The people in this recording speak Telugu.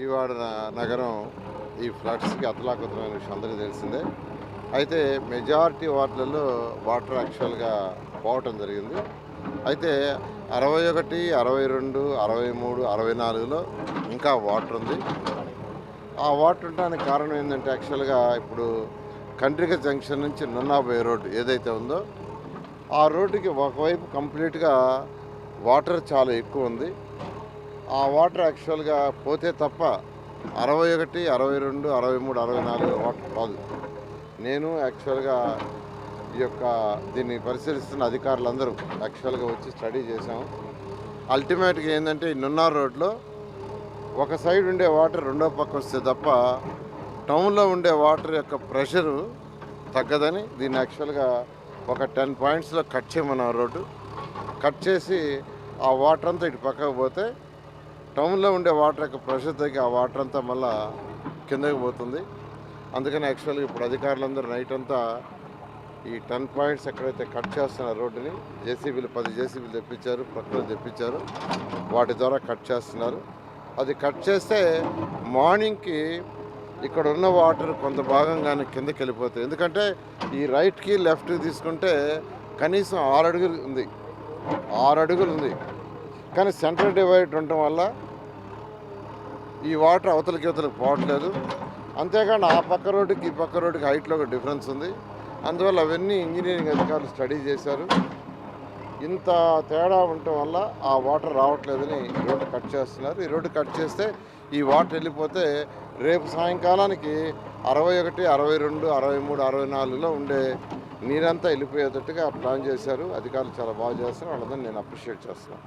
విజయవాడ నగరం ఈ ఫ్లడ్స్కి అతలాకుతలమైన విషయం అందరికీ తెలిసిందే. అయితే మెజారిటీ వార్డులలో వాటర్ యాక్చువల్గా పోవటం జరిగింది. అయితే అరవై ఒకటి అరవై రెండు అరవై మూడు అరవై నాలుగులో ఇంకా వాటర్ ఉంది. ఆ వాటర్ ఉండడానికి కారణం ఏంటంటే యాక్చువల్గా ఇప్పుడు కండ్రిక జంక్షన్ నుంచి నున్నాబోయే రోడ్డు ఏదైతే ఉందో ఆ రోడ్డుకి ఒకవైపు కంప్లీట్గా వాటర్ చాలా ఎక్కువ ఉంది. ఆ వాటర్ యాక్చువల్గా పోతే తప్ప అరవై ఒకటి అరవై రెండు అరవై మూడు అరవై నాలుగు వాటర్ కాదు. నేను యాక్చువల్గా ఈ యొక్క దీన్ని పరిశీలిస్తున్న అధికారులందరూ యాక్చువల్గా వచ్చి స్టడీ చేశాము. అల్టిమేట్గా ఏంటంటే నున్నార్ రోడ్లో ఒక సైడ్ ఉండే వాటర్ రెండో పక్క వస్తే తప్ప టౌన్లో ఉండే వాటర్ యొక్క ప్రెషరు తగ్గదని దీన్ని యాక్చువల్గా ఒక టెన్ పాయింట్స్లో కట్ చేయమన్నారు రోడ్డు. కట్ చేసి ఆ వాటర్ అంతా ఇటు పక్కకు పోతే టౌన్లో ఉండే వాటర్ యొక్క ప్రెషర్ తగ్గి ఆ వాటర్ అంతా మళ్ళా కిందకి పోతుంది. అందుకని యాక్చువల్గా ఇప్పుడు అధికారులందరూ నైట్ అంతా ఈ టెన్ పాయింట్స్ ఎక్కడైతే కట్ చేస్తున్నారు రోడ్డుని జేసీబీలు పది జేసీబీలు తెప్పించారు ప్రకృతి తెప్పించారు వాటి ద్వారా కట్ చేస్తున్నారు. అది కట్ చేస్తే మార్నింగ్కి ఇక్కడ ఉన్న వాటర్ కొంత భాగంగానే కిందకి వెళ్ళిపోతుంది ఎందుకంటే ఈ రైట్కి లెఫ్ట్కి తీసుకుంటే కనీసం ఆరు అడుగులు ఉంది. ఆరు అడుగులు ఉంది. కానీ సెంట్రల్ డివైడ్ ఉండటం వల్ల ఈ వాటర్ అవతలకి ఇవతలకి పోవట్లేదు. అంతేకాని ఆ పక్క రోడ్డుకి ఈ పక్క రోడ్డుకి హైట్లో ఒక డిఫరెన్స్ ఉంది. అందువల్ల అవన్నీ ఇంజనీరింగ్ అధికారులు స్టడీ చేశారు. ఇంత తేడా ఉండటం వల్ల ఆ వాటర్ రావట్లేదని ఈ రోడ్డు కట్ చేస్తున్నారు. ఈ రోడ్డు కట్ చేస్తే ఈ వాటర్ వెళ్ళిపోతే రేపు సాయంకాలానికి అరవై ఒకటి అరవై రెండు అరవై మూడు అరవై నాలుగులో ఉండే నీరంతా వెళ్ళిపోయేటట్టుగా ప్లాన్ చేశారు. అధికారులు చాలా బాగా చేస్తున్నారు. వాళ్ళందరినీ నేను అప్రిషియేట్ చేస్తున్నాను.